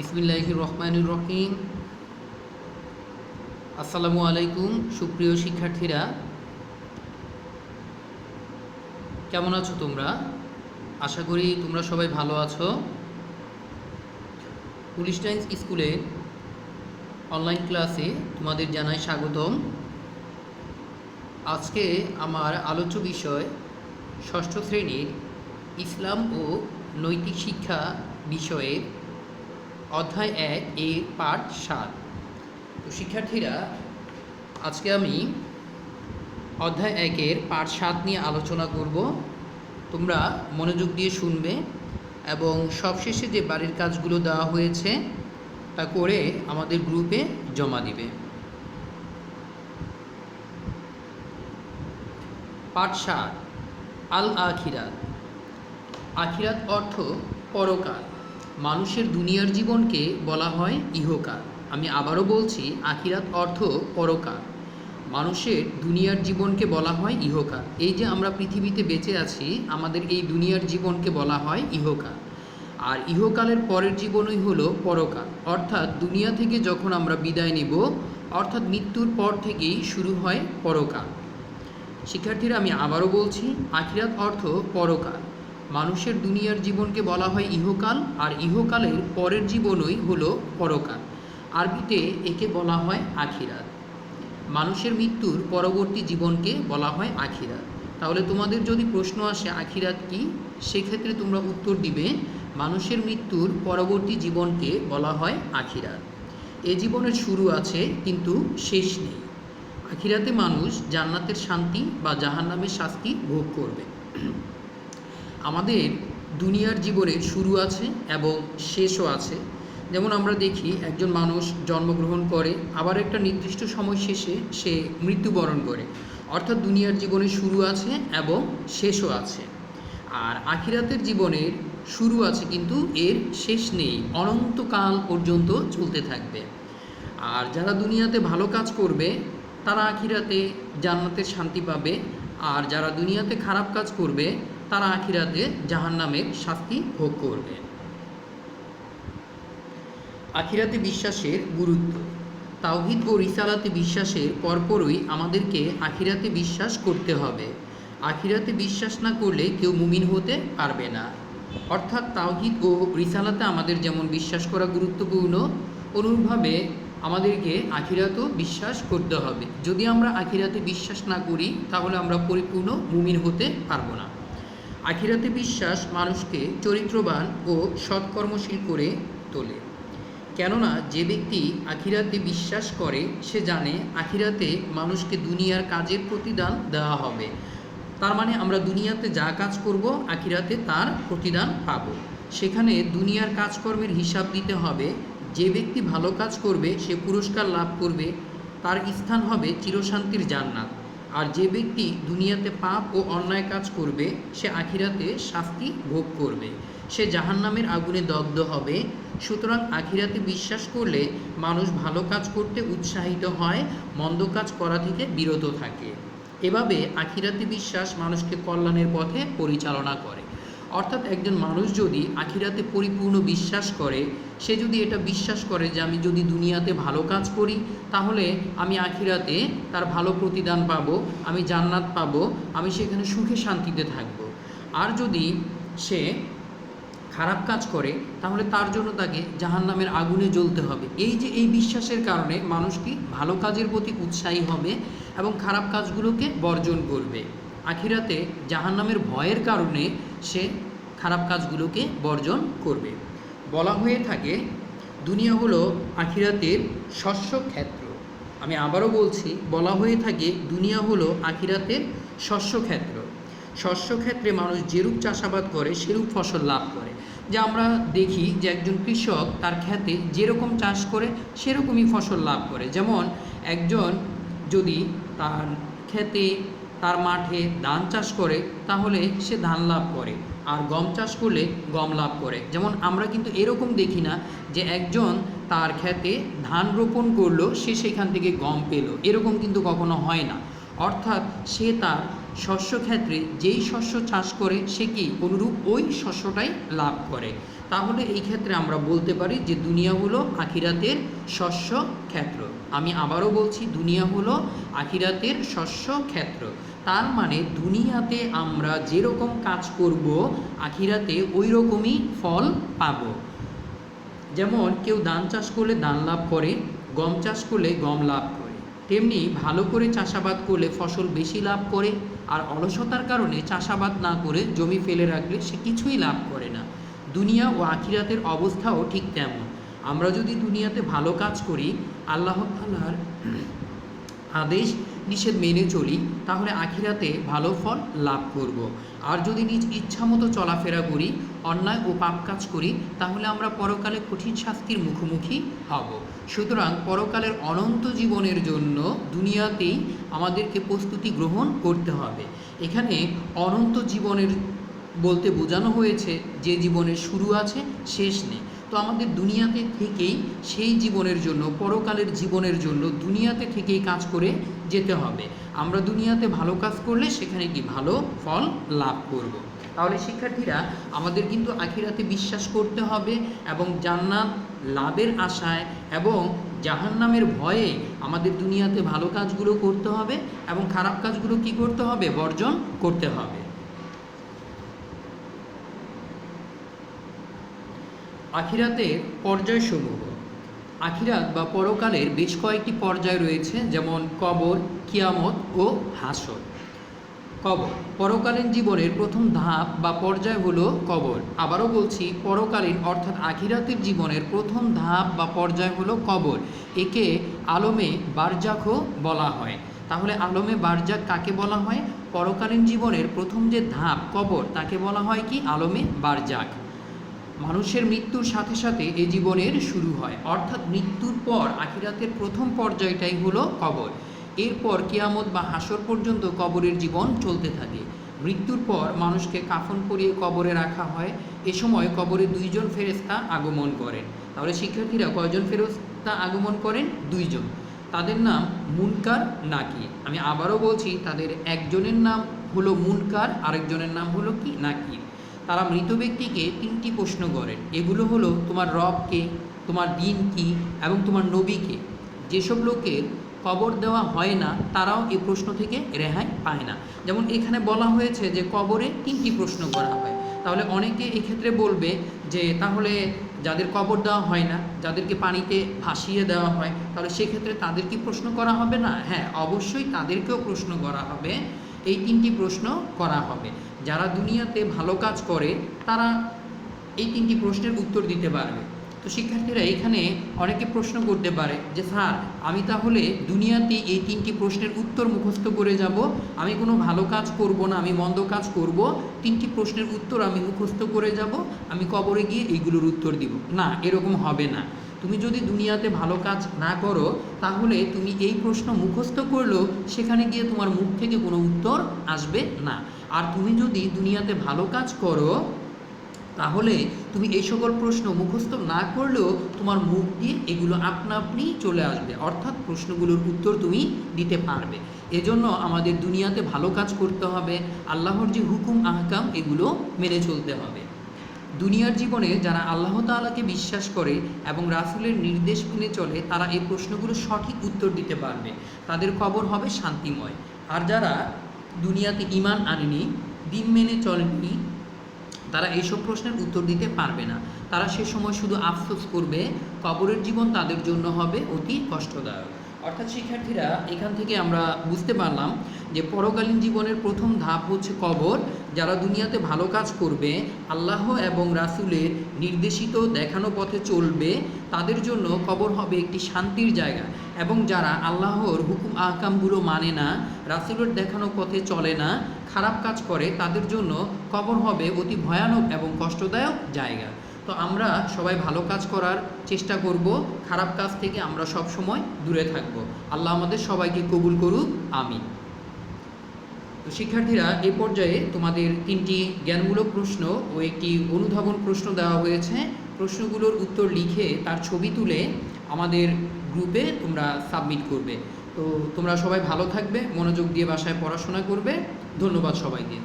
বিসমিল্লাহ রহমানুর রহিম আসসালামু আলাইকুম, সুপ্রিয় শিক্ষার্থীরা। কেমন আছো তোমরা? আশা করি তোমরা সবাই ভালো আছো। পুলিশ টাইন্স স্কুলে অনলাইন ক্লাসে তোমাদের জানাই স্বাগতম। আজকে আমার আলোচ্য বিষয় ষষ্ঠ শ্রেণির ইসলাম ও নৈতিক শিক্ষা বিষয়ের অধ্যায় এক, এ পাঠ সাত। তো শিক্ষার্থীরা, আজকে আমি অধ্যায় একের পাঠ সাত নিয়ে আলোচনা করব। তোমরা মনোযোগ দিয়ে শুনবে এবং সবশেষে যে বাড়ির কাজগুলো দেওয়া হয়েছে, তা করে আমাদের গ্রুপে জমা দিবে। পাঠ সাত আল আখিরাত আখিরাত অর্থ পরকাল। মানুষের দুনিয়ার জীবনকে বলা হয় ইহকাল আমি আবারও বলছি, আখিরাত অর্থ পরকাল মানুষের দুনিয়ার জীবনকে বলা হয় ইহকাল এই যে আমরা পৃথিবীতে বেঁচে আছি, আমাদের এই দুনিয়ার জীবনকে বলা হয় ইহকাল আর ইহকালের পরের জীবনই হলো পরকাল অর্থাৎ দুনিয়া থেকে যখন আমরা বিদায় নেব, অর্থাৎ মৃত্যুর পর থেকেই শুরু হয় পরকাল শিক্ষার্থীরা, আমি আবারও বলছি, আখিরাত অর্থ পরকাল মানুষের দুনিয়ার জীবনকে বলা হয় ইহকাল, আর ইহকালের পরের জীবনই হলো পরকাল। আরবিতে একে বলা হয় আখিরাত। মানুষের মৃত্যুর পরবর্তী জীবনকে বলা হয় আখিরাত। তাহলে তোমাদের যদি প্রশ্ন আসে আখিরাত কি, সেক্ষেত্রে তোমরা উত্তর দিবে, মানুষের মৃত্যুর পরবর্তী জীবনকে বলা হয় আখিরাত। এ জীবনের শুরু আছে, কিন্তু শেষ নেই। আখিরাতে মানুষ জান্নাতের শান্তি বা জাহান্নামের শাস্তি ভোগ করবে। আমাদের দুনিয়ার জীবনের শুরু আছে এবং শেষও আছে। যেমন আমরা দেখি, একজন মানুষ জন্মগ্রহণ করে, আবার একটা নির্দিষ্ট সময় শেষে সে মৃত্যুবরণ করে। অর্থাৎ দুনিয়ার জীবনের শুরু আছে এবং শেষও আছে। আর আখিরাতের জীবনের শুরু আছে কিন্তু এর শেষ নেই, অনন্তকাল পর্যন্ত চলতে থাকবে। আর যারা দুনিয়াতে ভালো কাজ করবে, তারা আখিরাতে জান্নাতের শান্তি পাবে। আর যারা দুনিয়াতে খারাপ কাজ করবে তারা আখিরাতে জাহান্নামের শাস্তি ভোগ করবে। আখিরাতে বিশ্বাসের গুরুত্ব। তাওহিদ ও রিসালাতে বিশ্বাসের পরপরই আমাদেরকে আখিরাতে বিশ্বাস করতে হবে। আখিরাতে বিশ্বাস না করলে কেউ মুমিন হতে পারবে না। অর্থাৎ তাওহিদ ও রিসালাতে আমাদের যেমন বিশ্বাস করা গুরুত্বপূর্ণ, অনুরূপভাবে আমাদেরকে আখিরাতেও বিশ্বাস করতে হবে। যদি আমরা আখিরাতে বিশ্বাস না করি, তাহলে আমরা পরিপূর্ণ মুমিন হতে পারব না। আখিরাতে বিশ্বাস মানুষকে চরিত্রবান ও সৎকর্মশীল করে তোলে। কেননা, যে ব্যক্তি আখিরাতে বিশ্বাস করে, সে জানে আখিরাতে মানুষকে দুনিয়ার কাজের প্রতিদান দেওয়া হবে। তার মানে আমরা দুনিয়াতে যা কাজ করব, আখিরাতে তার প্রতিদান পাব। সেখানে দুনিয়ার কাজকর্মের হিসাব দিতে হবে। যে ব্যক্তি ভালো কাজ করবে, সে পুরস্কার লাভ করবে। তার স্থান হবে চিরশান্তির জান্নাত। আর যে ব্যক্তি দুনিয়াতে পাপ ও অন্যায় কাজ করবে, সে আখিরাতে শাস্তি ভোগ করবে। সে জাহান্নামের আগুনে দগ্ধ হবে। সুতরাং আখিরাতে বিশ্বাস করলে মানুষ ভালো কাজ করতে উৎসাহিত হয়, মন্দ কাজ করা থেকে বিরত থাকে। এভাবে আখিরাতে বিশ্বাস মানুষকে কল্যাণের পথে পরিচালনা করে। অর্থাৎ একজন মানুষ যদি আখিরাতে পরিপূর্ণ বিশ্বাস করে, সে যদি এটা বিশ্বাস করে যে আমি যদি দুনিয়াতে ভালো কাজ করি, তাহলে আমি আখিরাতে তার ভালো প্রতিদান পাবো, আমি জান্নাত পাবো, আমি সেখানে সুখে শান্তিতে থাকব। আর যদি সে খারাপ কাজ করে, তাহলে তার জন্য তাকে জাহান্নামের আগুনে জ্বলতে হবে। এই যে এই বিশ্বাসের কারণে মানুষ কি ভালো কাজের প্রতি উৎসাহী হবে এবং খারাপ কাজগুলোকে বর্জন করবে। আখিরাতে জাহান্নামের ভয়ের কারণে সে খারাপ কাজগুলোকে বর্জন করবে। বলা হয়ে থাকে, দুনিয়া হলো আখিরাতের শস্য ক্ষেত্র। আমি আবারও বলছি, বলা হয়ে থাকে, দুনিয়া হলো আখিরাতের শস্য ক্ষেত্র। শস্য ক্ষেত্রে মানুষ যেরূপ চাষাবাদ করে, সেরূপ ফসল লাভ করে। যে আমরা দেখি যে একজন কৃষক তার ক্ষেতে যেরকম চাষ করে, সেরকমই ফসল লাভ করে। যেমন একজন যদি তার ক্ষেতে তার মাঠে ধান চাষ করে, তাহলে সে ধান লাভ করে। আর গম চাষ করলে গম লাভ করে। যেমন আমরা কিন্তু এরকম দেখি না যে একজন তার ক্ষেতে ধান রোপণ করল, সে সেখান থেকে গম পেল। এরকম কিন্তু কখনো হয় না। অর্থাৎ সে তার শস্য ক্ষেত্রে যেই শস্য চাষ করে সে কি অনুরূপ ওই শস্যটাই লাভ করে? তাহলে এই ক্ষেত্রে আমরা বলতে পারি যে দুনিয়া হলো আখিরাতের শস্য ক্ষেত্র আমি আবারও বলছি, দুনিয়া হলো আখিরাতের শস্য ক্ষেত্র তার মানে দুনিয়াতে আমরা যেরকম কাজ করব, আখিরাতে ওই রকমই ফল পাব। যেমন কেউ ধান চাষ করলে ধান লাভ করে, গম চাষ করলে গম লাভ করে। তেমনি ভালো করে চাষাবাদ করলে ফসল বেশি লাভ করে। আর অলসতার কারণে চাষাবাদ না করে জমি ফেলে রাখলে সে কিছুই লাভ করে না। দুনিয়া ও আখিরাতের অবস্থাও ঠিক তেমন। আমরা যদি দুনিয়াতে ভালো কাজ করি, আল্লাহ তাআলার আদেশ নিষেধ মেনে চলি, তাহলে আখিরাতে ভালো ফল লাভ করব। আর যদি নিজ ইচ্ছা মতো চলাফেরা করি, অন্যায় ও পাপ কাজ করি, তাহলে আমরা পরকালে কঠিন শাস্তির মুখোমুখি হব। সুতরাং পরকালের অনন্ত জীবনের জন্য দুনিয়াতেই আমাদেরকে প্রস্তুতি গ্রহণ করতে হবে। এখানে অনন্ত জীবনের বলতে বোঝানো হয়েছে, যে জীবনের শুরু আছে, শেষ নেই। তো আমাদের দুনিয়াতে থেকেই সেই জীবনের জন্য, পরকালের জীবনের জন্য দুনিয়াতে থেকেই কাজ করে যেতে হবে। আমরা দুনিয়াতে ভালো কাজ করলে সেখানে কি ভালো ফল লাভ করব। তাহলে শিক্ষার্থীরা, আমাদের কিন্তু আখিরাতে বিশ্বাস করতে হবে এবং জান্নাত লাভের আশায় এবং জাহান্নামের ভয়ে আমাদের দুনিয়াতে ভালো কাজগুলো করতে হবে এবং খারাপ কাজগুলো কি করতে হবে? বর্জন করতে হবে। আখিরাতের পর্যায়সমূহ। আখিরাত বা পরকালের বেশ কয়েকটি পর্যায় রয়েছে, যেমন কবর, কিয়ামত ও হাসর। কবর, পরকালীন জীবনের প্রথম ধাপ বা পর্যায় হলো কবর। আবারও বলছি, পরকালীন অর্থাৎ আখিরাতের জীবনের প্রথম ধাপ বা পর্যায় হলো কবর। একে আলমে বারজাখও বলা হয়। তাহলে আলমে বারজাক কাকে বলা হয়? পরকালীন জীবনের প্রথম যে ধাপ, কবর, তাকে বলা হয় কি? আলমে বারজাক মানুষের মৃত্যুর সাথে সাথে এ জীবনের শুরু হয়। অর্থাৎ মৃত্যুর পর আখিরাতের প্রথম পর্যায়টাই হলো কবর। এরপর কিয়ামত বা হাসর পর্যন্ত কবরের জীবন চলতে থাকে। মৃত্যুর পর মানুষকে কাফন করিয়ে কবরে রাখা হয়। এ সময় কবরে দুইজন ফেরেস্তা আগমন করেন। তাহলে শিক্ষার্থীরা কয়জন ফেরেস্তা আগমন করেন? দুইজন। তাদের নাম মুনকার নাকি? আমি আবারও বলছি, তাদের একজনের নাম হলো মুনকার, আরেকজনের নাম হলো কি? নাকির। তারা মৃত ব্যক্তিকে তিনটি প্রশ্ন করেন। এগুলো হলো, তোমার রব কে, তোমার দিন কি, এবং তোমার নবীকে যেসব লোকের কবর দেওয়া হয় না, তারাও এই প্রশ্ন থেকে রেহাই পায় না। যেমন এখানে বলা হয়েছে যে, কবরে তিনটি প্রশ্ন করা হয়। তাহলে অনেকে এক্ষেত্রে বলবে যে, তাহলে যাদের কবর দেওয়া হয় না, যাদেরকে পানিতে ভাসিয়ে দেওয়া হয়, তাহলে সেক্ষেত্রে তাদের কি প্রশ্ন করা হবে না? হ্যাঁ অবশ্যই তাদেরকেও প্রশ্ন করা হবে। এই তিনটি প্রশ্ন করা হবে। যারা দুনিয়াতে ভালো কাজ করে, তারা এই তিনটি প্রশ্নের উত্তর দিতে পারবে। তো শিক্ষার্থীরা এখানে অনেকে প্রশ্ন করতে পারে যে, স্যার, আমি তাহলে দুনিয়াতে এই তিনটি প্রশ্নের উত্তর মুখস্থ করে যাব? আমি কোনো ভালো কাজ করব না, আমি মন্দ কাজ করব? তিনটি প্রশ্নের উত্তর আমি মুখস্থ করে যাব, আমি কবরে গিয়ে এইগুলোর উত্তর দিব। না, এরকম হবে না। তুমি যদি দুনিয়াতে ভালো কাজ না করো, তাহলে তুমি এই প্রশ্ন মুখস্থ করলেও সেখানে গিয়ে তোমার মুখ থেকে কোনো উত্তর আসবে না। আর তুমি যদি দুনিয়াতে ভালো কাজ করো, তাহলে তুমি এই সকল প্রশ্ন মুখস্থ না করলেও তোমার মুখ দিয়ে এগুলো আপনা আপনি চলে আসবে। অর্থাৎ প্রশ্নগুলোর উত্তর তুমি দিতে পারবে। এজন্য আমাদের দুনিয়াতে ভালো কাজ করতে হবে। আল্লাহর যে হুকুম, আহকাম, এগুলো মেনে চলতে হবে। দুনিয়ার জীবনে যারা আল্লাহ তাআলাকে বিশ্বাস করে এবং রাসূলের নির্দেশ মেনে চলে, তারা এই প্রশ্নগুলো সঠিক উত্তর দিতে পারবে। তাদের কবর হবে শান্তিময়। আর যারা দুনিয়াতে ইমান আনেনি, দিন মেনে চলেনি তারা এইসব প্রশ্নের উত্তর দিতে পারবে না। তারা সে সময় শুধু আফসোস করবে, কবরের জীবন তাদের জন্য হবে অতি কষ্টদায়ক। অর্থাৎ শিক্ষার্থীরা এখান থেকে আমরা বুঝতে পারলাম যে পরকালীন জীবনের প্রথম ধাপ হচ্ছে কবর, যারা দুনিয়াতে ভালো কাজ করবে, আল্লাহ এবং রাসূলের নির্দেশিত দেখানো পথে চলবে, তাদের জন্য কবর হবে একটি শান্তির জায়গা। এবং যারা আল্লাহর হুকুম আহকামগুলো মানে না, রাসূলের দেখানো পথে চলে না, খারাপ কাজ করে, তাদের জন্য কবর হবে অতি ভয়ানক এবং কষ্টদায়ক জায়গা। তো আমরা সবাই ভালো কাজ করার চেষ্টা করব, খারাপ কাজ থেকে আমরা সব সময় দূরে থাকব। আল্লাহ আমাদের সবাইকে কবুল করুক আমি তো শিক্ষার্থীরা, এ পর্যায়ে তোমাদের তিনটি জ্ঞানমূলক প্রশ্ন ও একটি অনুধাবন প্রশ্ন দেওয়া হয়েছে। প্রশ্নগুলোর উত্তর লিখে তার ছবি তুলে আমাদের গ্রুপে তোমরা সাবমিট করবে। তো তোমরা সবাই ভালো থাকবে, মনোযোগ দিয়ে বাসায় পড়াশোনা করবে। ধন্যবাদ সবাইকে।